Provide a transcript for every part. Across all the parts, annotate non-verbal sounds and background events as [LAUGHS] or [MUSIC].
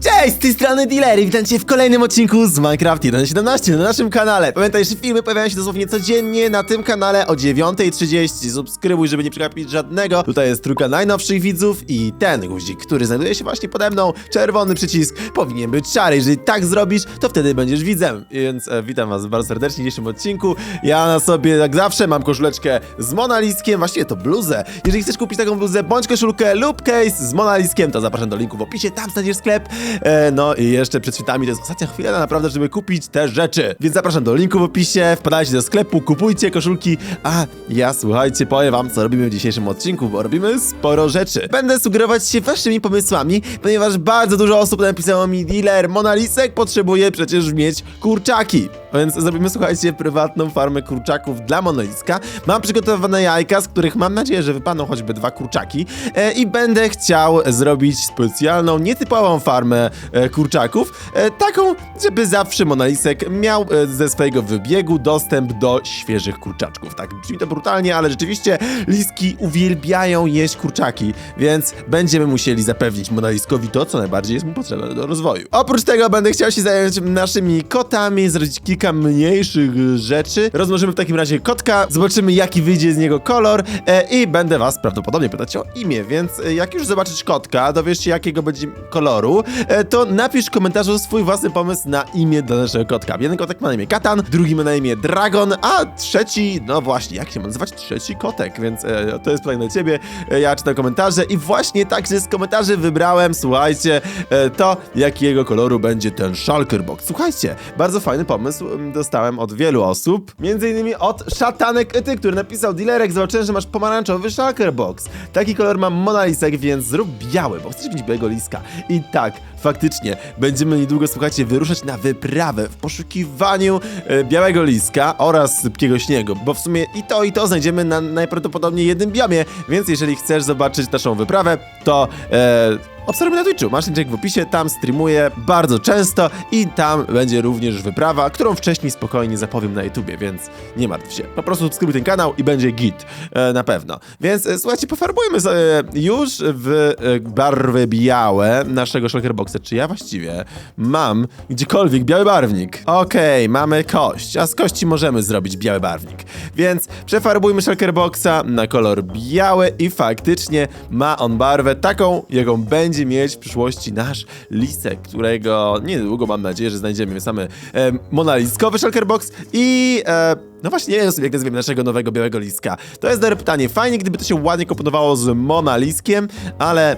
Cześć, z tej strony Dealery, witam cię w kolejnym odcinku z Minecraft 1.17 na naszym kanale. Pamiętaj, że filmy pojawiają się dosłownie codziennie na tym kanale o 9.30. Subskrybuj, żeby nie przegapić żadnego. Tutaj jest trójka najnowszych widzów i ten guzik, który znajduje się właśnie pode mną, czerwony przycisk, powinien być szary. Jeżeli tak zrobisz, to wtedy będziesz widzem. Więc e, witam was bardzo serdecznie w dzisiejszym odcinku. Ja na sobie, jak zawsze, mam koszuleczkę z Monaliskiem, właściwie to bluzę. Jeżeli chcesz kupić taką bluzę, bądź koszulkę lub case z Monaliskiem, to zapraszam do linku w opisie, tam znajdziesz sklep. E, no i jeszcze przed świętami to jest ostatnia chwila naprawdę, żeby kupić te rzeczy. Więc zapraszam do linku w opisie, wpadajcie do sklepu, kupujcie koszulki, a ja słuchajcie, powiem wam, co robimy w dzisiejszym odcinku, bo robimy sporo rzeczy. Będę sugerować się waszymi pomysłami, ponieważ bardzo dużo osób napisało mi, dealer, Monalisek potrzebuje przecież mieć kurczaki. Więc zrobimy, słuchajcie, prywatną farmę kurczaków dla Monoliska. Mam przygotowane jajka, z których mam nadzieję, że wypadną choćby dwa kurczaki. E, I będę chciał zrobić specjalną, nietypową farmę e, kurczaków. E, taką, żeby zawsze Monalisek miał e, ze swojego wybiegu dostęp do świeżych kurczaczków. Tak, brzmi to brutalnie, ale rzeczywiście liski uwielbiają jeść kurczaki, więc będziemy musieli zapewnić Monaliskowi to, co najbardziej jest mu potrzebne do rozwoju. Oprócz tego będę chciał się zająć naszymi kotami, zrobić kilka mniejszych rzeczy. Rozmnożymy w takim razie kotka, zobaczymy jaki wyjdzie z niego kolor e, i będę was prawdopodobnie pytać o imię, więc e, jak już zobaczysz kotka, dowiesz się jakiego będzie koloru, e, to napisz w komentarzu swój własny pomysł na imię dla naszego kotka. Jeden kotek ma na imię Katan, drugi ma na imię Dragon, a trzeci, no właśnie, jak się ma nazywać trzeci kotek, więc e, to jest pytanie dla ciebie. E, ja czytam komentarze i właśnie także z komentarzy wybrałem, słuchajcie, e, to jakiego koloru będzie ten Shulker Box. Słuchajcie, bardzo fajny pomysł dostałem od wielu osób, między innymi od Szatanek Ety, który napisał Dealerek, zobaczyłem, że masz pomarańczowy Shulker Box. Taki kolor mam Monalisek, więc zrób biały, bo chcesz mieć białego liska. I tak, faktycznie, będziemy niedługo, słuchajcie, wyruszać na wyprawę w poszukiwaniu e, białego liska oraz sypkiego śniegu, bo w sumie i to, i to znajdziemy na najprawdopodobniej jednym biomie, więc jeżeli chcesz zobaczyć naszą wyprawę, to e, obserwuj na Twitchu, masz link w opisie, tam streamuję bardzo często i tam będzie również wyprawa, którą wcześniej spokojnie zapowiem na YouTubie, więc nie martw się. Po prostu subskrybuj ten kanał i będzie git, e, na pewno. Więc e, słuchajcie, pofarbujmy sobie już w e, barwy białe naszego Shulkerboxa. Czy ja właściwie mam gdziekolwiek biały barwnik? Okej, mamy kość, a z kości możemy zrobić biały barwnik. Więc przefarbujmy Shulkerboxa na kolor biały i faktycznie ma on barwę taką, jaką będzie mieć w przyszłości nasz lisek, którego niedługo mam nadzieję, że znajdziemy. Więc mamy e, monaliskowy Shulkerbox i... E, no właśnie, nie wiem sobie, jak nazwiemy naszego nowego białego liska. To jest dobre pytanie. Fajnie, gdyby to się ładnie komponowało z monaliskiem, ale e,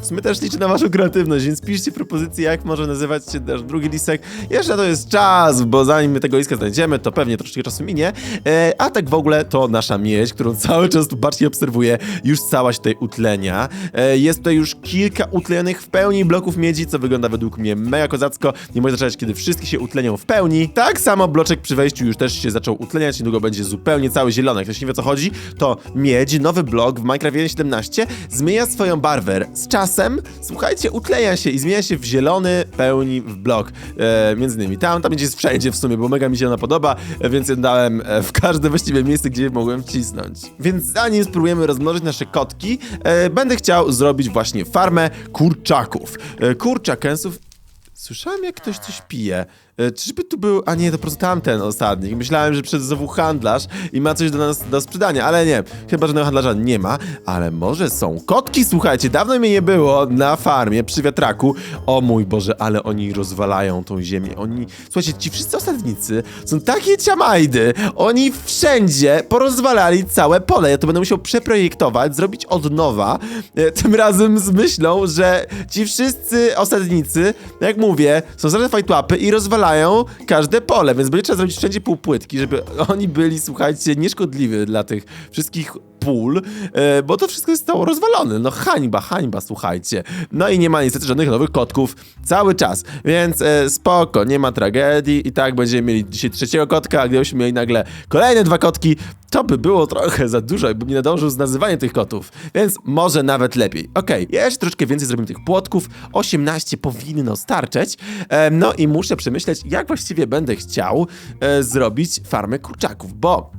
w sumie też liczę na waszą kreatywność, więc piszcie propozycje, jak może nazywać się nasz drugi lisek. Jeszcze to jest czas, bo zanim my tego liska znajdziemy, to pewnie troszeczkę czasu minie. E, a tak w ogóle to nasza miedź, którą cały czas tu bacznie obserwuję, już cała się tutaj utlenia. E, jest tutaj już kilka utlenionych w pełni bloków miedzi, co wygląda według mnie mega kozacko. Nie może zaczynać, kiedy wszystkie się utlenią w pełni. Tak samo bloczek przy wejściu już też się zaczął utleniać, niedługo będzie zupełnie cały zielony. Jak ktoś nie wie o co chodzi, to miedź, nowy blok w Minecraft 1.17 zmienia swoją barwę. Z czasem, słuchajcie, utlenia się i zmienia się w zielony pełni w blok. E, między innymi tam, tam będzie wszędzie w sumie, bo mega mi się ona podoba, e, więc ją dałem e, w każde właściwie miejsce, gdzie mogłem wcisnąć. Więc zanim spróbujemy rozmnożyć nasze kotki, e, będę chciał zrobić właśnie farmę kurczaków. E, kurczakensów Słyszałem, jak ktoś coś pije. E, Czyżby tu był. A nie, to po prostu tamten ostatni. Myślałem, że przed znowu handlarz i ma coś do nas do sprzedania, ale nie. Chyba żadnego handlarza nie ma, ale może są kotki, słuchajcie. Dawno mnie nie było na farmie przy wiatraku. O mój Boże, ale oni rozwalają tą ziemię. Oni. Słuchajcie, ci wszyscy osadnicy są takie ciamajdy. Oni wszędzie porozwalali całe pole. Ja to będę musiał przeprojektować, zrobić od nowa. E, Tym razem z myślą, że ci wszyscy osadnicy, jak mówię, są zaraz fajtłapy i rozwalają każde pole, więc będzie trzeba zrobić wszędzie półpłytki, żeby oni byli, słuchajcie, nieszkodliwi dla tych wszystkich pól, e, bo to wszystko zostało rozwalone. No hańba, hańba, słuchajcie. No i nie ma niestety żadnych nowych kotków cały czas, więc e, spoko, nie ma tragedii i tak będziemy mieli dzisiaj trzeciego kotka, a gdybyśmy mieli nagle kolejne dwa kotki, to by było trochę za dużo i bym nie nadążył z nazywaniem tych kotów, więc może nawet lepiej. Okej, jeszcze troszeczkę więcej zrobimy tych płotków, 18 powinno starczyć, e, no i muszę przemyśleć, jak właściwie będę chciał zrobić farmę kurczaków, bo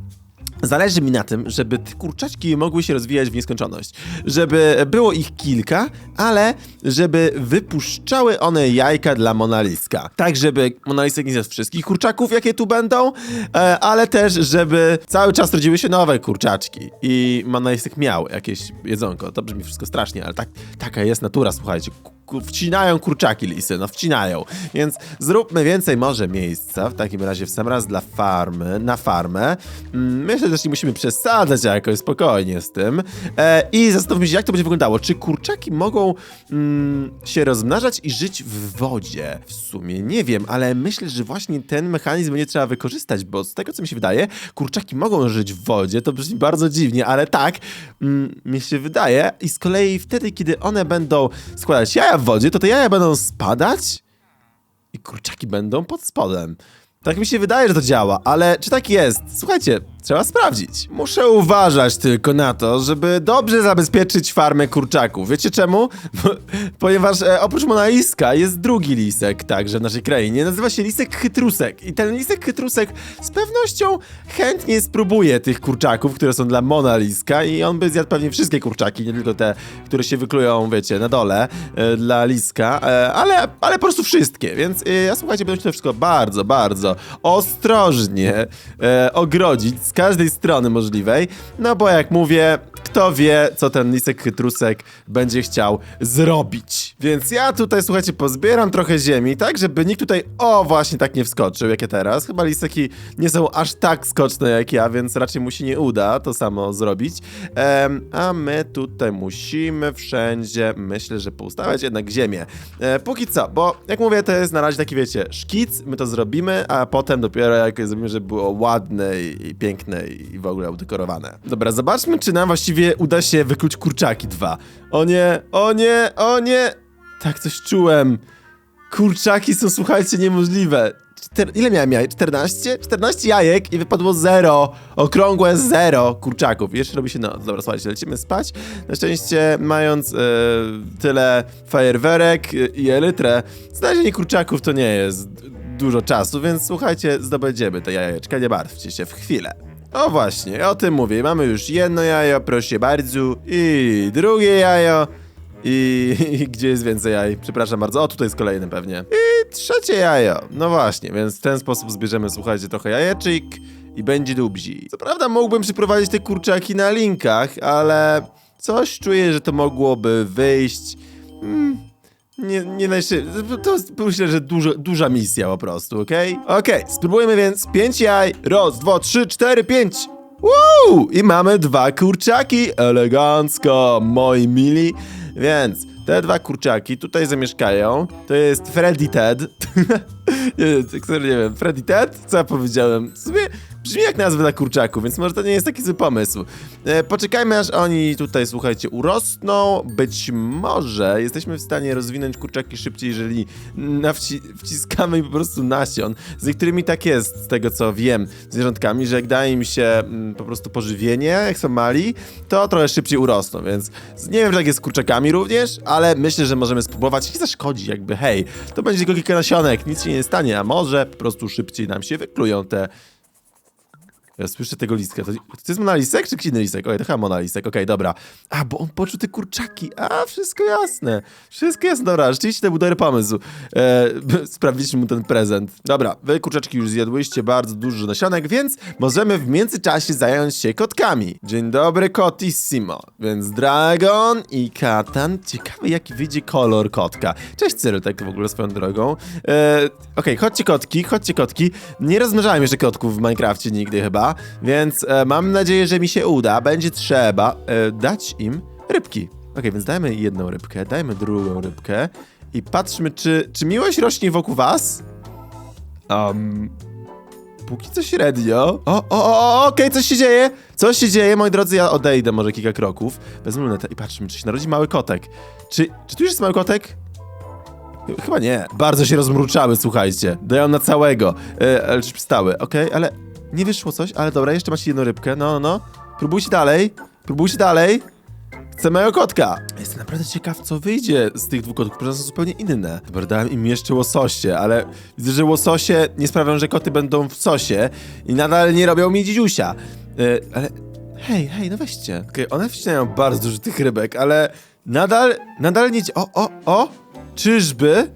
Zależy mi na tym, żeby te kurczaczki mogły się rozwijać w nieskończoność. Żeby było ich kilka, ale żeby wypuszczały one jajka dla Monaliska. Tak, żeby Monalisek nie zjadł wszystkich kurczaków, jakie tu będą, e, ale też, żeby cały czas rodziły się nowe kurczaczki. I Monalisek miał jakieś jedzonko. To brzmi wszystko strasznie, ale tak, taka jest natura, słuchajcie. Wcinają kurczaki lisy, no wcinają. Więc zróbmy więcej może miejsca, w takim razie w sam raz dla farmy, na farmę. Mm, Myślę, że też nie musimy przesadzać jakoś spokojnie z tym. E, I zastanówmy się, jak to będzie wyglądało. Czy kurczaki mogą mm, się rozmnażać i żyć w wodzie? W sumie nie wiem, ale myślę, że właśnie ten mechanizm będzie trzeba wykorzystać, bo z tego, co mi się wydaje, kurczaki mogą żyć w wodzie. To brzmi bardzo dziwnie, ale tak mm, mi się wydaje. I z kolei wtedy, kiedy one będą składać jaja w wodzie, to te jaja będą spadać i kurczaki będą pod spodem. Tak mi się wydaje, że to działa, ale czy tak jest? Słuchajcie, trzeba sprawdzić. Muszę uważać tylko na to, żeby dobrze zabezpieczyć farmę kurczaków. Wiecie czemu? Ponieważ e, oprócz Monaiska jest drugi lisek także w naszej krainie. Nazywa się lisek chytrusek. I ten lisek chytrusek z pewnością chętnie spróbuje tych kurczaków, które są dla Monaliska i on by zjadł pewnie wszystkie kurczaki, nie tylko te, które się wyklują, wiecie, na dole e, dla liska, e, ale, ale po prostu wszystkie. Więc e, ja słuchajcie, będę to wszystko bardzo, bardzo ostrożnie e, ogrodzić z każdej strony możliwej, no bo jak mówię, kto wie, co ten lisek chytrusek będzie chciał zrobić. Więc ja tutaj, słuchajcie, pozbieram trochę ziemi, tak, żeby nikt tutaj, o, właśnie tak nie wskoczył, jak ja teraz. Chyba liseki nie są aż tak skoczne jak ja, więc raczej mu się nie uda to samo zrobić. Em, a my tutaj musimy wszędzie, myślę, że poustawiać jednak ziemię. E, póki co, bo jak mówię, to jest na razie taki, wiecie, szkic, my to zrobimy, a potem dopiero jak zrobimy, żeby było ładne i, i piękne i w ogóle udekorowane. Dobra, zobaczmy, czy nam właściwie uda się wykluć kurczaki dwa. O nie, o nie, o nie! Tak coś czułem. Kurczaki są, słuchajcie, niemożliwe. Czter... Ile miałem jaj? 14? 14 jajek i wypadło zero. Okrągłe zero kurczaków. I jeszcze robi się noc. Dobra, słuchajcie, lecimy spać. Na szczęście, mając e, tyle fajerwerek i elytrę, znalezienie kurczaków to nie jest dużo czasu, więc słuchajcie, zdobędziemy te jajeczka, nie martwcie się, w chwilę. O właśnie, o tym mówię. Mamy już jedno jajo, proszę bardzo, i drugie jajo. I, [LAUGHS] I gdzie jest więcej jaj? Przepraszam bardzo. O, tutaj jest kolejny pewnie. I trzecie jajo. No właśnie, więc w ten sposób zbierzemy, słuchajcie, trochę jajeczek i będzie dubzi. Co prawda mógłbym przyprowadzić te kurczaki na linkach, ale coś czuję, że to mogłoby wyjść... Hmm, nie, nie najszybciej. To jest, myślę, że dużo, duża misja po prostu, okej? Okej, spróbujemy więc pięć jaj. Raz, dwa, trzy, cztery, pięć. Woo! I mamy dwa kurczaki. Elegancko, moi mili. Więc te dwa kurczaki tutaj zamieszkają. To jest Freddy Ted. [LAUGHS] nie, który nie wiem, Freddy Ted? Co ja powiedziałem? W sumie brzmi jak nazwa dla kurczaków, więc może to nie jest taki zły pomysł. E, poczekajmy aż oni tutaj, słuchajcie, urosną. Być może jesteśmy w stanie rozwinąć kurczaki szybciej, jeżeli nawci- wciskamy im po prostu nasion. Z niektórymi tak jest, z tego co wiem, zwierzątkami, że jak daje im się mm, po prostu pożywienie, jak są mali, to trochę szybciej urosną, więc nie wiem, że tak jest z kurczakami również, ale myślę, że możemy spróbować. Nie zaszkodzi, jakby, hej, to będzie tylko kilka nasionek, nic się nie stanie, a może po prostu szybciej nam się wyklują te ja słyszę tego listka. To, to jest monalisek czy inny listek? Oj, to chyba monalisek, okej, dobra. A, bo on poczuł te kurczaki. A, wszystko jasne. Wszystko jasne, dobra, rzeczywiście to był dobry pomysł. E, [LAUGHS] mu ten prezent. Dobra, wy kurczaczki już zjadłyście bardzo dużo nasionek, więc możemy w międzyczasie zająć się kotkami. Dzień dobry, kotissimo. Więc Dragon i Katan. Ciekawy, jaki wyjdzie kolor kotka. Cześć, Cyril, tak w ogóle swoją drogą. E, okej, chodźcie kotki, chodźcie kotki. Nie rozmnażałem jeszcze kotków w Minecrafcie nigdy chyba, więc e, mam nadzieję, że mi się uda. Będzie trzeba e, dać im rybki. Okej, więc dajmy jedną rybkę, dajmy drugą rybkę i patrzmy, czy, czy miłość rośnie wokół was? Um, póki co średnio. O, o, o, o okej, coś się dzieje! Coś się dzieje, moi drodzy, ja odejdę może kilka kroków. Wezmę lunetę i patrzmy, czy się narodzi mały kotek. Czy, czy tu już jest mały kotek? Chyba nie. Bardzo się rozmruczały, słuchajcie. Dają na całego. E, ale czy przystały? Okej, ale nie wyszło coś, ale dobra, jeszcze macie jedną rybkę. No, no. Próbujcie dalej. Próbujcie dalej. samego kotka. Jestem naprawdę ciekaw, co wyjdzie z tych dwóch kotków, które są zupełnie inne. Dobra, dałem im jeszcze łososie, ale widzę, że łososie nie sprawią, że koty będą w sosie i nadal nie robią mi dzidziusia. Yy, ale hej, hej, no weźcie. Okej, one wcinają bardzo dużo tych rybek, ale nadal, nadal nie... O, o, o! Czyżby?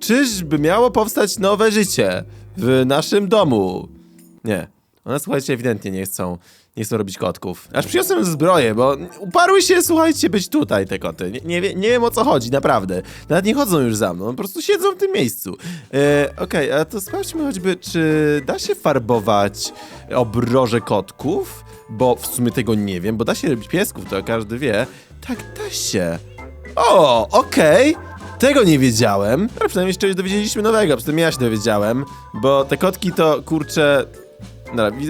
Czyżby miało powstać nowe życie w naszym domu? Nie. One, słuchajcie, ewidentnie nie chcą, nie chcą robić kotków. Aż przyniosłem zbroję, bo uparły się, słuchajcie, być tutaj te koty. Nie, nie, nie wiem o co chodzi, naprawdę. Nawet nie chodzą już za mną, po prostu siedzą w tym miejscu. E, Okej, a to sprawdźmy choćby, czy da się farbować obroże kotków? Bo w sumie tego nie wiem, bo da się robić piesków, to każdy wie. Tak, da się. O, okej. Tego nie wiedziałem. Ale przynajmniej czegoś dowiedzieliśmy nowego, przynajmniej ja się dowiedziałem. Bo te kotki to, kurczę...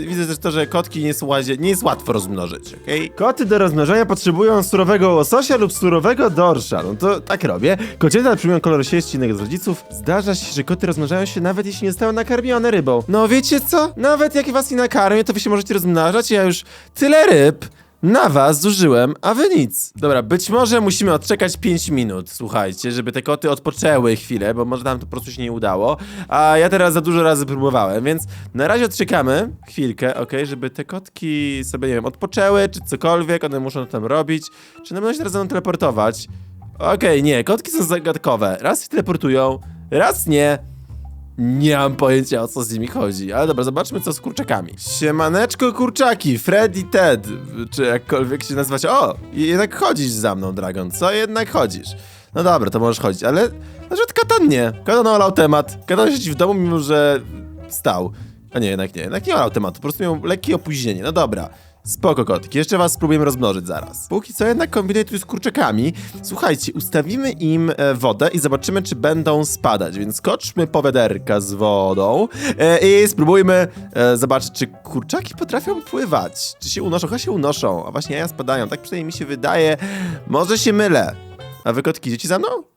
Widzę, też to, że kotki nie, są łazie, nie jest łatwo rozmnożyć, okej? Koty do rozmnożenia potrzebują surowego łososia lub surowego dorsza. No to tak robię. Kocięta przyjmują kolor sieści innego z rodziców. Zdarza się, że koty rozmnażają się nawet jeśli nie zostały nakarmione rybą. No wiecie co? Nawet jak was nie nakarmię, to wy się możecie rozmnażać. Ja już tyle ryb na was zużyłem, a wy nic. Dobra, być może musimy odczekać 5 minut, słuchajcie, żeby te koty odpoczęły chwilę, bo może nam to po prostu się nie udało. A ja teraz za dużo razy próbowałem, więc na razie odczekamy chwilkę, okej, żeby te kotki sobie, nie wiem, odpoczęły, czy cokolwiek, one muszą tam robić. Czy one będą się teraz ze mną teleportować? Okej, nie, kotki są zagadkowe. Raz się teleportują, raz nie. Nie mam pojęcia o co z nimi chodzi, ale dobra, zobaczmy co z kurczakami. Siemaneczko kurczaki, Fred i Ted, czy jakkolwiek się nazywać. O, jednak chodzisz za mną, Dragon, co jednak chodzisz? No dobra, to możesz chodzić, ale na przykład Katan nie. Katan olał temat. Katan siedzi w domu, mimo że stał. A nie, jednak nie, jednak nie olał tematu, po prostu miał lekkie opóźnienie. No dobra. Spoko kotki, jeszcze was spróbujemy rozmnożyć zaraz. Póki co jednak kombinuję tu z kurczakami. Słuchajcie, ustawimy im e, wodę i zobaczymy, czy będą spadać, więc skoczmy po wiaderka z wodą e, i spróbujmy e, zobaczyć, czy kurczaki potrafią pływać. Czy się unoszą? Chyba się unoszą, a właśnie jaja spadają, tak przynajmniej mi się wydaje. Może się mylę. A wy kotki idziecie za mną?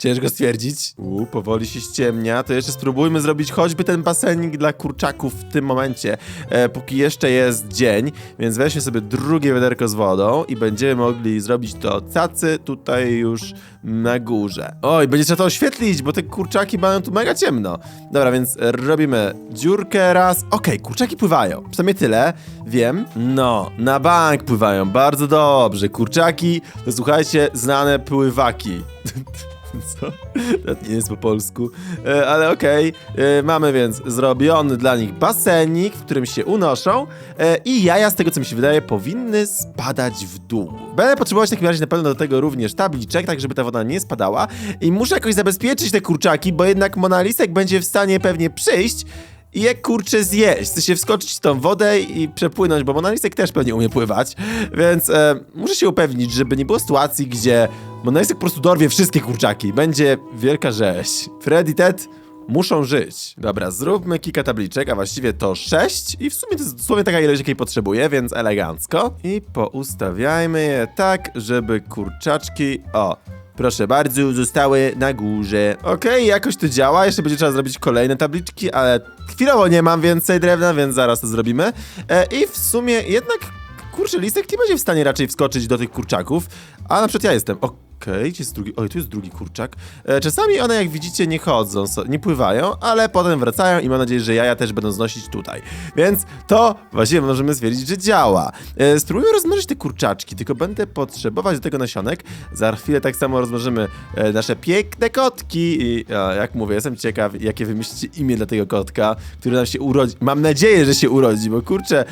Ciężko stwierdzić. Uuu, powoli się ściemnia. To jeszcze spróbujmy zrobić choćby ten basenik dla kurczaków w tym momencie, e, póki jeszcze jest dzień. Więc weźmy sobie drugie wiaderko z wodą i będziemy mogli zrobić to cacy tutaj już na górze. Oj, będzie trzeba to oświetlić, bo te kurczaki mają tu mega ciemno. Dobra, więc robimy dziurkę raz. Okej, kurczaki pływają. Przynajmniej tyle, wiem. No, na bank pływają. Bardzo dobrze. Kurczaki to słuchajcie, znane pływaki. [LAUGHS] [LAUGHS] Co? To nie jest po polsku, e, ale okej. E, Mamy więc zrobiony dla nich basenik, w którym się unoszą e, i jaja, z tego co mi się wydaje, powinny spadać w dół. Będę potrzebować w takim razie na pewno do tego również tabliczek, tak żeby ta woda nie spadała i muszę jakoś zabezpieczyć te kurczaki, bo jednak Monalisek będzie w stanie pewnie przyjść i je kurczę zjeść, chce się wskoczyć w tą wodę i przepłynąć, bo Monalisek też pewnie umie pływać, więc e, muszę się upewnić, żeby nie było sytuacji, gdzie Monalisek po prostu dorwie wszystkie kurczaki. Będzie wielka rzeź. Fred i Ted muszą żyć. Dobra, zróbmy kilka tabliczek, a właściwie to sześć i w sumie to jest dosłownie taka ilość, jakiej potrzebuję, więc elegancko. I poustawiajmy je tak, żeby kurczaczki... O, Proszę bardzo, zostały na górze. Okej, jakoś to działa. Jeszcze będzie trzeba zrobić kolejne tabliczki, ale chwilowo nie mam więcej drewna, więc zaraz to zrobimy. E, I w sumie jednak, kurczę, listek nie będzie w stanie raczej wskoczyć do tych kurczaków, a na przykład ja jestem. Okej, gdzie jest drugi? Oj, tu jest drugi kurczak. E, czasami one, jak widzicie, nie chodzą, so, nie pływają, ale potem wracają i mam nadzieję, że jaja też będą znosić tutaj. Więc to właściwie możemy stwierdzić, że działa. E, spróbujmy rozmnożyć te kurczaczki, tylko będę potrzebować do tego nasionek. Za chwilę tak samo rozmnożymy e, nasze piękne kotki i jak mówię, jestem ciekaw, jakie wymyślicie imię dla tego kotka, który nam się urodzi. Mam nadzieję, że się urodzi, bo kurczę,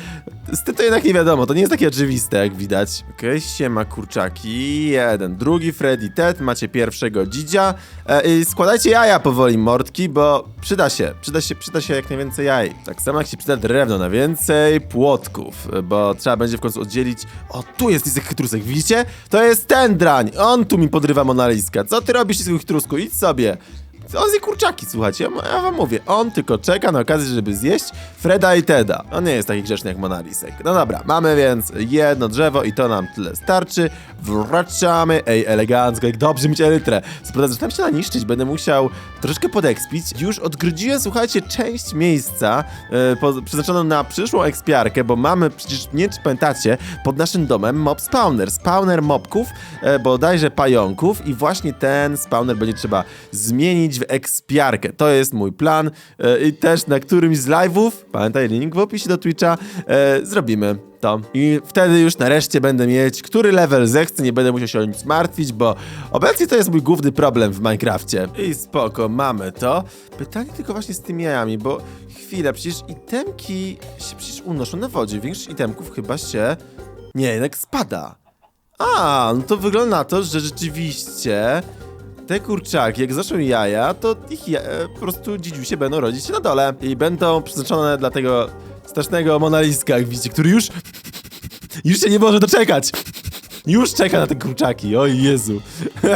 z tym to jednak nie wiadomo, to nie jest takie oczywiste, jak widać. Okej, okay, siema kurczaki, jeden, drugi Freddy Ted, macie pierwszego dzidzia e, składajcie jaja powoli, mordki, bo przyda się, przyda się, przyda się jak najwięcej jaj. Tak samo jak się przyda drewno na więcej płotków, bo trzeba będzie w końcu oddzielić... O, tu jest lisek chytrusek, widzicie? To jest ten drań, on tu mi podrywa monaliska. Co ty robisz, lisek chytrusku? Idź sobie. On zje kurczaki, słuchajcie, ja, wam mówię. On tylko czeka na okazję, żeby zjeść Freda i Teda. On nie jest taki grzeczny jak Monalisek. No dobra, mamy więc jedno drzewo i to nam tyle starczy. Wracamy. Ej, elegancko, jak dobrze mieć elytrę. Co prawda zaczynam się naniszczyć, będę musiał troszeczkę podekspić. Już odgrodziłem, słuchajcie, część miejsca po, przeznaczoną na przyszłą ekspiarkę, bo mamy przecież, nie czy pamiętacie, pod naszym domem mob spawner. Spawner mobków, e, bodajże pająków i właśnie ten spawner będzie trzeba zmienić w ekspiarkę. To jest mój plan e, i też na którymś z live'ów, pamiętaj link w opisie do Twitcha, e, zrobimy to. I wtedy już nareszcie będę mieć, który level zechcę, nie będę musiał się o nic martwić, bo obecnie to jest mój główny problem w Minecrafcie. I spoko, mamy to. Pytanie tylko właśnie z tymi jajami, bo chwila, przecież itemki się przecież unoszą na wodzie. Większość itemków chyba się... Nie, jednak spada. A, no to wygląda na to, że rzeczywiście te kurczaki, jak zaczną jaja, to ich ja, e, po prostu dziedziusie będą rodzić na dole i będą przeznaczone dla tego strasznego monaliska, jak widzicie, który już już się nie może doczekać. Już czeka na te kurczaki, oj Jezu.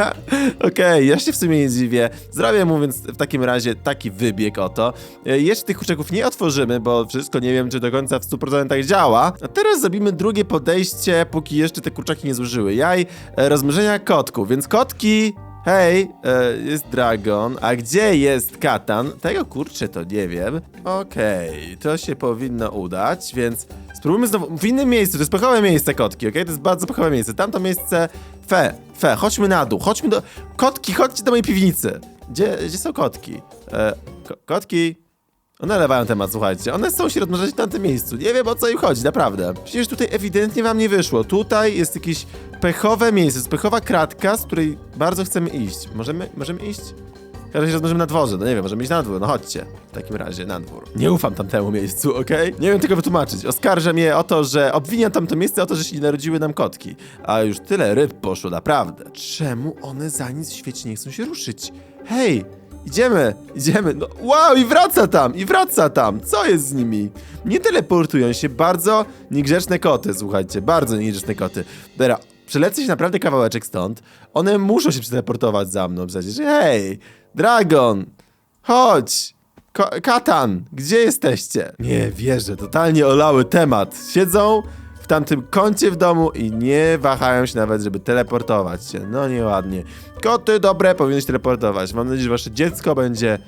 [LAUGHS] Okej, ja się w sumie nie dziwię. Zrobię mu więc w takim razie taki wybieg oto. E, Jeszcze tych kurczaków nie otworzymy, bo wszystko nie wiem, czy do końca w 100% działa. A teraz zrobimy drugie podejście, póki jeszcze te kurczaki nie zużyły jaj. e, Rozmnożenia kotków, więc kotki... Hej, e, jest Dragon, a gdzie jest Katan? Tego kurczę to nie wiem. Okej, to się powinno udać, więc spróbujmy znowu w innym miejscu, to jest pechowe miejsce kotki, okej? To jest bardzo pechowe miejsce. Tamto miejsce... Fe, fe, chodźmy na dół, chodźmy do... Kotki, chodźcie do mojej piwnicy. Gdzie, gdzie są kotki? E, ko kotki... One lewają temat, słuchajcie. One chcą się rozmnażać w tamtym miejscu. Nie wiem o co im chodzi, naprawdę. Przecież tutaj ewidentnie wam nie wyszło. Tutaj jest jakieś pechowe miejsce, jest pechowa kratka, z której bardzo chcemy iść. Możemy, możemy iść? Każdym razie rozmnożymy na dworze, no nie wiem, możemy iść na dwór, no chodźcie. W takim razie na dwór. Nie ufam tamtemu miejscu, okej? Nie wiem tego wytłumaczyć. Oskarża mnie o to, że obwiniam tamto miejsce o to, że się nie narodziły nam kotki. A już tyle ryb poszło, naprawdę. Czemu one za nic w świecie nie chcą się ruszyć? Hej! Idziemy, idziemy. No, wow, i wraca tam, i wraca tam. Co jest z nimi? Nie teleportują się bardzo niegrzeczne koty, słuchajcie, bardzo niegrzeczne koty. Dobra, przelecę się naprawdę kawałeczek stąd. One muszą się przeteleportować za mną przecież. Hej, Dragon, chodź. Ko Katan, gdzie jesteście? Nie wierzę, totalnie olały temat. Siedzą w tamtym kącie w domu i nie wahają się nawet, żeby teleportować się. No nieładnie. Koty dobre powinny się teleportować. Mam nadzieję, że wasze dziecko będzie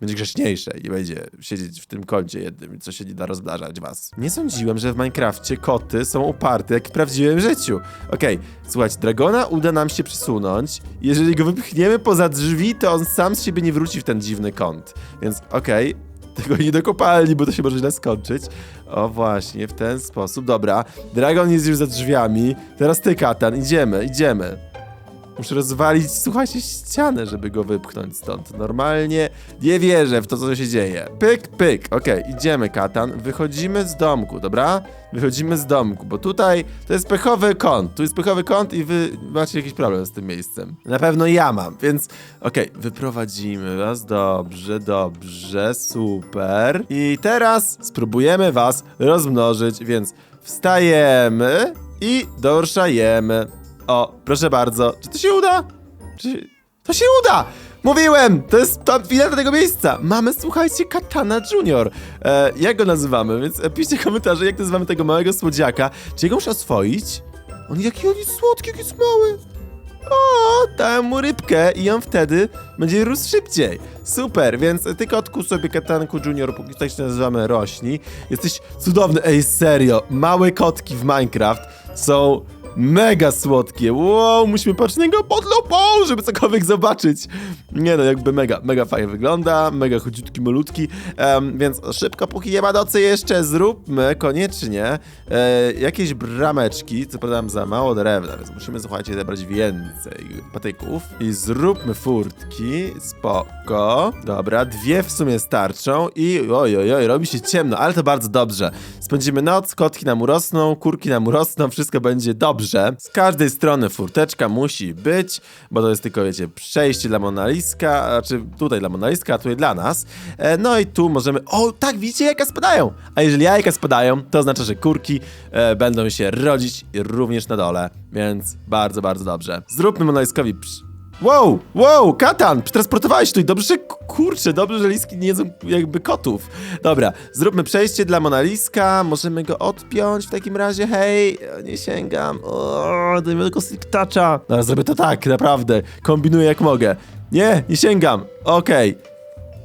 będzie grzeczniejsze i będzie siedzieć w tym kącie jednym, co się nie da rozblażać was. Nie sądziłem, że w Minecrafcie koty są uparte jak w prawdziwym życiu. Okej, słuchajcie, Dragona uda nam się przesunąć. Jeżeli go wypchniemy poza drzwi, to on sam z siebie nie wróci w ten dziwny kąt. Więc okej, tego nie do kopalni, bo to się może źle skończyć. O właśnie, w ten sposób. Dobra, Dragon jest już za drzwiami. Teraz ty, Katan, idziemy, idziemy. Muszę rozwalić, słuchajcie, ścianę, żeby go wypchnąć stąd. Normalnie nie wierzę w to, co się dzieje. Pyk, pyk. Okej, idziemy, Katan. Wychodzimy z domku, dobra? Wychodzimy z domku, bo tutaj to jest pechowy kąt. Tu jest pechowy kąt i wy macie jakiś problem z tym miejscem. Na pewno ja mam, więc okej, wyprowadzimy was. Dobrze, dobrze, super. I teraz spróbujemy was rozmnożyć, więc wstajemy i dorszajemy. O, proszę bardzo. Czy to się uda? Czy... To się uda! Mówiłem! To jest to finał do tego miejsca! Mamy, słuchajcie, Katana Junior. E, jak go nazywamy? Więc e, piszcie komentarze, jak nazywamy tego małego słodziaka. Czy jego muszę oswoić? On jaki on jest słodki, jaki jest mały. O, dałem mu rybkę i on wtedy będzie rósł szybciej. Super, więc ty kotku sobie Katanku Junior, póki tak się nazywamy, rośni. Jesteś cudowny, ej serio, małe kotki w Minecraft są mega słodkie. Wow, musimy patrzeć na niego pod lupą, żeby cokolwiek zobaczyć. Nie no, jakby mega, mega fajnie wygląda, mega chudziutki, malutki, em, więc szybko, póki nie ma nocy jeszcze, zróbmy koniecznie e, jakieś brameczki, co prawda mam za mało drewna, więc musimy, słuchajcie, zebrać więcej patyków i zróbmy furtki, spoko. Dobra, dwie w sumie starczą i oj, oj, oj, robi się ciemno, ale to bardzo dobrze. Spędzimy noc, kotki nam urosną, kurki nam urosną, wszystko będzie dobrze. Z każdej strony furteczka musi być, bo to jest tylko, wiecie, przejście dla Monaliska, znaczy tutaj dla Monaliska, a tutaj dla nas. E, no i tu możemy... O, tak, widzicie, jajka spadają! A jeżeli jajka spadają, to oznacza, że kurki e, będą się rodzić również na dole, więc bardzo, bardzo dobrze. Zróbmy Monaliskowi... Psz Wow, wow, katan, przetransportowałeś tutaj, dobrze, kurczę, dobrze, że liski nie jedzą jakby kotów. Dobra, zróbmy przejście dla Monaliska, możemy go odpiąć w takim razie, hej, nie sięgam, o, dajmy tylko toucha. Dobra, zrobię to tak, naprawdę, kombinuję jak mogę. Nie, nie sięgam, okej,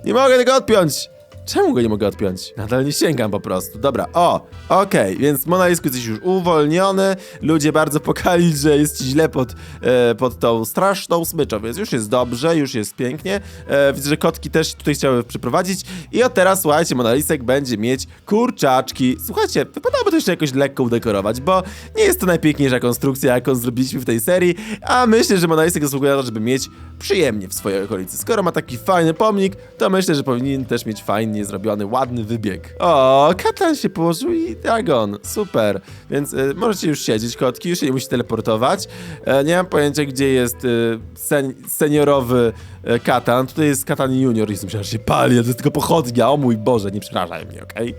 nie mogę tego odpiąć. Czemu go nie mogę odpiąć? Nadal nie sięgam po prostu. Dobra, o, okej, więc Monalisku jesteś już uwolniony. Ludzie bardzo pokali, że jest ci źle pod, e, pod tą straszną smyczą, więc już jest dobrze, już jest pięknie. E, widzę, że kotki też tutaj chciały przyprowadzić. I od teraz, słuchajcie, Monalisek będzie mieć kurczaczki. Słuchajcie, wypadałoby to jeszcze jakoś lekko udekorować, bo nie jest to najpiękniejsza konstrukcja, jaką zrobiliśmy w tej serii, a myślę, że Monalisek zasługuje na to, żeby mieć przyjemnie w swojej okolicy. Skoro ma taki fajny pomnik, to myślę, że powinien też mieć fajnie zrobiony, ładny wybieg. O, Katan się położył i Dragon. Super. Więc y, możecie już siedzieć, kotki, już się nie musi teleportować. E, nie mam pojęcia, gdzie jest y, sen seniorowy e, Katan. Tutaj jest Katan Junior i myślałem, że się pali, to jest tylko pochodnia. O mój Boże, nie przerażaj mnie, okej?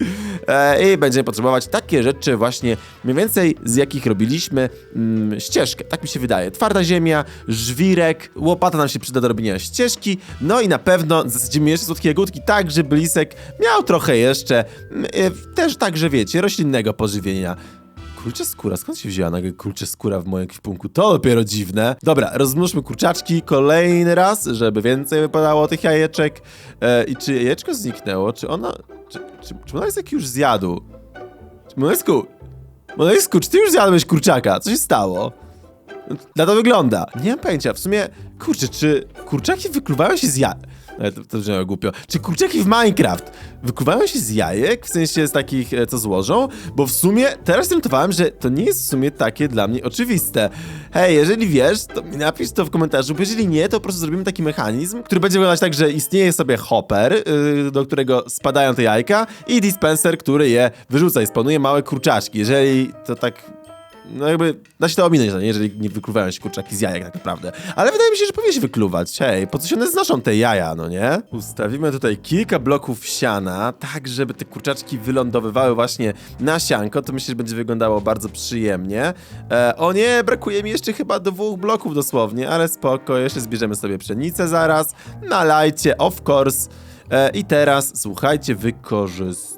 E, I będziemy potrzebować takie rzeczy właśnie, mniej więcej z jakich robiliśmy mm, ścieżkę. Tak mi się wydaje. Twarda ziemia, żwirek, łopata nam się przyda do robienia ścieżki, no i na pewno zasadzimy jeszcze słodkie jagódki, tak żeby lisek miał trochę jeszcze, mm, e, też także wiecie, roślinnego pożywienia. Kurczę skóra, skąd się wzięła nagle kurczę skóra w moim ekwipunku? To dopiero dziwne. Dobra, rozmnóżmy kurczaczki kolejny raz, żeby więcej wypadało tych jajeczek. E, I czy jajeczko zniknęło? Czy ona... Czy, czy, czy Monalisek już zjadł? Monalisku... Monalisku, czy ty już zjadłeś kurczaka? Co się stało? Na to wygląda. Nie mam pojęcia, w sumie... Kurczę, czy kurczaki wykluwają się z ja... E, To, to brzmiało głupio. Czy kurczaki w Minecraft wykluwają się z jajek? W sensie z takich, e, co złożą? Bo w sumie teraz zorientowałem, że to nie jest w sumie takie dla mnie oczywiste. Hej, jeżeli wiesz, to mi napisz to w komentarzu, bo jeżeli nie, to po prostu zrobimy taki mechanizm, który będzie wyglądać tak, że istnieje sobie hopper, yy, do którego spadają te jajka i dispenser, który je wyrzuca i spawnuje małe kurczaczki. Jeżeli to tak no jakby, da się to ominąć, no jeżeli nie wykluwają się kurczaki z jajek tak naprawdę. Ale wydaje mi się, że powinien się wykluwać. Hej, po co się one znoszą te jaja, no nie? Ustawimy tutaj kilka bloków siana, tak żeby te kurczaczki wylądowywały właśnie na sianko, to myślę, że będzie wyglądało bardzo przyjemnie. E, o nie, brakuje mi jeszcze chyba dwóch bloków dosłownie, ale spoko, jeszcze zbierzemy sobie pszenicę zaraz. Nalajcie, of course. E, I teraz, słuchajcie, wykorzystamy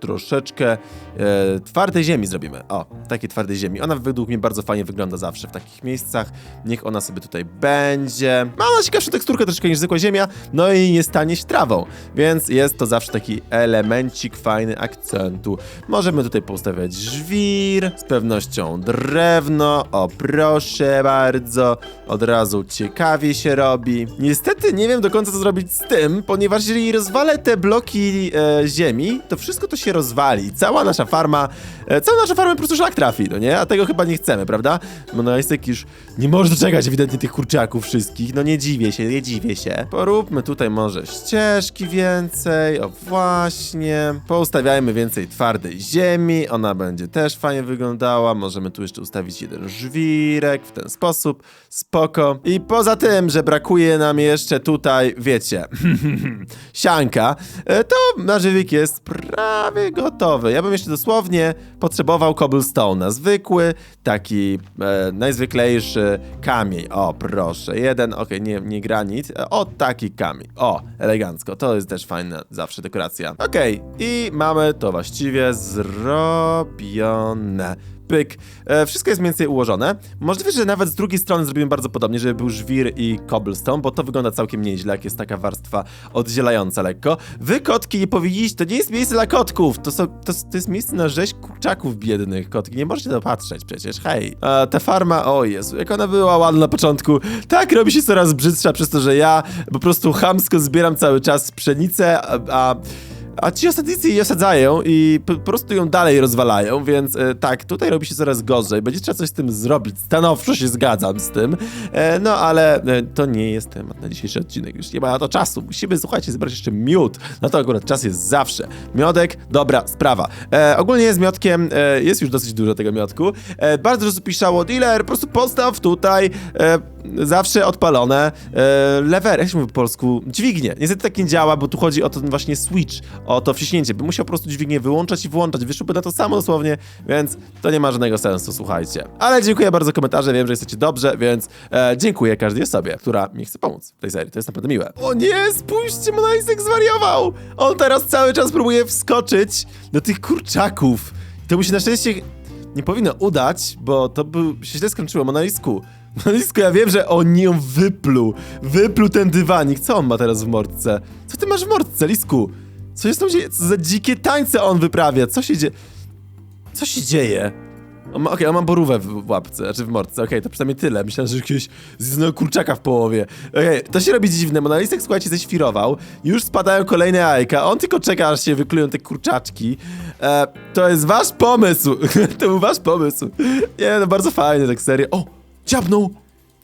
troszeczkę e, twardej ziemi zrobimy. O, takiej twardej ziemi. Ona według mnie bardzo fajnie wygląda zawsze w takich miejscach. Niech ona sobie tutaj będzie. Ma ona ciekawszą teksturkę troszeczkę niż zwykła ziemia, no i nie stanie się trawą, więc jest to zawsze taki elemencik fajny akcentu. Możemy tutaj postawiać żwir, z pewnością drewno, o proszę bardzo, od razu ciekawie się robi. Niestety nie wiem do końca co zrobić z tym, ponieważ jeżeli rozwalę te bloki e, ziemi, to wszystko to się rozwali. Cała nasza farma, e, cała nasza farma po prostu szlak trafi, no nie? A tego chyba nie chcemy, prawda? Monalistek już nie może doczekać ewidentnie tych kurczaków wszystkich, no nie dziwię się, nie dziwię się. Poróbmy tutaj może ścieżki więcej, o właśnie. Poustawiajmy więcej twardej ziemi, ona będzie też fajnie wyglądała. Możemy tu jeszcze ustawić jeden żwirek w ten sposób, spoko. I poza tym, że brakuje nam jeszcze tutaj, wiecie, [LAUGHS] sianka, e, to nasz żywik jest prawie gotowy. Ja bym jeszcze dosłownie potrzebował cobblestone'a, zwykły, taki e, najzwyklejszy kamień. O, proszę, jeden, okej, nie, nie granit, o, taki kamień. O, elegancko, to jest też fajna zawsze dekoracja. Okej, i mamy to właściwie zrobione. Pyk. E, wszystko jest mniej więcej ułożone. Możliwe, że nawet z drugiej strony zrobimy bardzo podobnie, żeby był żwir i cobblestone, bo to wygląda całkiem nieźle, jak jest taka warstwa oddzielająca lekko. Wy, kotki, nie powinniście, to nie jest miejsce dla kotków, to, są, to, to jest miejsce na rzeź kurczaków biednych, kotki, nie możecie dopatrzeć przecież, hej. E, ta farma, o Jezu, jak ona była ładna na początku, tak robi się coraz brzydsza przez to, że ja po prostu chamsko zbieram cały czas pszenicę, a... a a ci ostatnicy jej osadzają i po, prostu ją dalej rozwalają, więc e, tak, tutaj robi się coraz gorzej. Będzie trzeba coś z tym zrobić. Stanowczo się zgadzam z tym. E, no ale e, to nie jest temat na dzisiejszy odcinek. Już nie ma na to czasu. Musimy, słuchajcie, zebrać jeszcze miód. Na to akurat czas jest zawsze. Miodek, dobra sprawa. E, ogólnie z miodkiem e, jest już dosyć dużo tego miodku. E, bardzo dużo pisało, dealer, po prostu postaw tutaj. E, zawsze odpalone e, lever, jak się mówi po polsku, dźwignię. Niestety tak nie działa, bo tu chodzi o ten właśnie switch, o to wciśnięcie. By musiał po prostu dźwignię wyłączać i włączać. Wyszłoby na to samo dosłownie, więc to nie ma żadnego sensu, słuchajcie. Ale dziękuję bardzo za komentarze, wiem, że jesteście dobrze, więc e, dziękuję każdej osobie, która mi chce pomóc w tej serii. To jest naprawdę miłe. O nie, spójrzcie, Monalisek zwariował! On teraz cały czas próbuje wskoczyć do tych kurczaków. To mu się na szczęście nie powinno udać, bo to by się źle skończyło. Monalisku, Monalisku, [LAUGHS] ja wiem, że on ją wypluł. Wypluł ten dywanik. Co on ma teraz w mordce? Co ty masz w mordce, Lisku? Co z tą dzieje? Co za dzikie tańce on wyprawia? Co się dzieje? Co się dzieje? Okej, on ma borówę w łapce, znaczy w mordce, okej, to przynajmniej tyle. Myślałem, że jakiegoś zjedzonego kurczaka w połowie. Okej, to się robi dziwne, Monalisek, słuchajcie, ześwirował, już spadają kolejne jajka, on tylko czeka, aż się wyklują te kurczaczki. E, to jest wasz pomysł, [LAUGHS] to był wasz pomysł. Nie, no bardzo fajny, tak serio. O, dziabnął,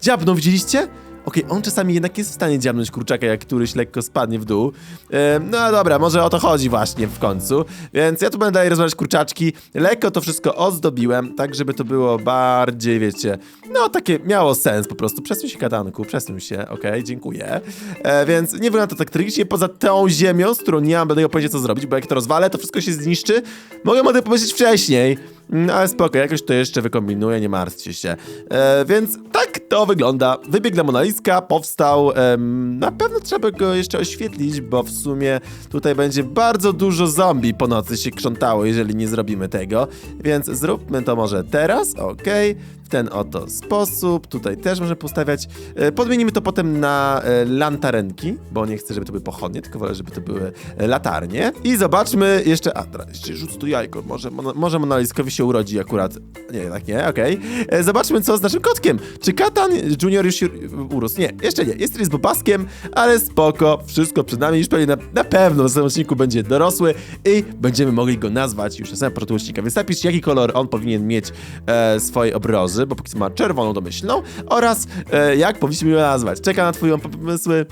dziabnął, widzieliście? Okej, on czasami jednak jest w stanie dziabnąć kurczaka, jak któryś lekko spadnie w dół. E, no dobra, może o to chodzi właśnie w końcu. Więc ja tu będę dalej rozmawiać kurczaczki. Lekko to wszystko ozdobiłem, tak żeby to było bardziej, wiecie, no takie miało sens po prostu. Przesuń się kadanku, przesuń się, okej, dziękuję. E, więc nie wygląda to tak tragicznie, poza tą ziemią, z którą nie mam żadnego pojęcia co zrobić, bo jak to rozwalę, to wszystko się zniszczy. Mogę o tym pomyśleć wcześniej. No ale spoko, jakoś to jeszcze wykombinuję, nie martwcie się. E, więc tak to wygląda. Wybieg dla Monaliska powstał. em, na pewno trzeba go jeszcze oświetlić, bo w sumie tutaj będzie bardzo dużo zombie po nocy się krzątało, jeżeli nie zrobimy tego. Więc zróbmy to może teraz, okej. W ten oto sposób. Tutaj też możemy postawiać. E, podmienimy to potem na e, lantarenki, bo nie chcę, żeby to były pochodnie, tylko wolę, żeby to były e, latarnie. I zobaczmy jeszcze. A, teraz jeszcze rzucę tu jajko. Może, Mono- może Monaliskowi się urodzi akurat. Nie, tak nie, okej. E, Zobaczmy, co z naszym kotkiem. Czy Katan Junior już się urósł? Nie, jeszcze nie. Jest z bobaskiem, ale spoko. Wszystko przed nami. Już pewnie na, na pewno w następnym odcinku będzie dorosły i będziemy mogli go nazwać już na samym początku odcinka. Więc napiszcie, jaki kolor on powinien mieć e, swojej obroży, bo póki co ma czerwoną domyślną oraz e, jak powinniśmy go nazwać. Czekam na twoje pomysły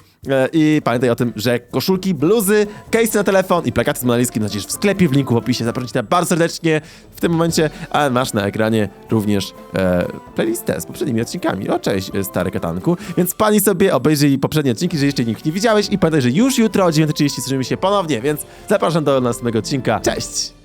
i pamiętaj o tym, że koszulki, bluzy, case na telefon i plakaty z Monaliskiem znajdziesz w sklepie w linku w opisie. Zapraszam cię bardzo serdecznie w tym momencie, a masz na ekranie również e, playlistę z poprzednimi odcinkami. O, cześć, e, stary katanku. Więc pani sobie obejrzyj poprzednie odcinki, jeżeli jeszcze nikt nie widziałeś i pamiętaj, że już jutro o 9.30 słyszymy się ponownie, więc zapraszam do następnego odcinka. Cześć!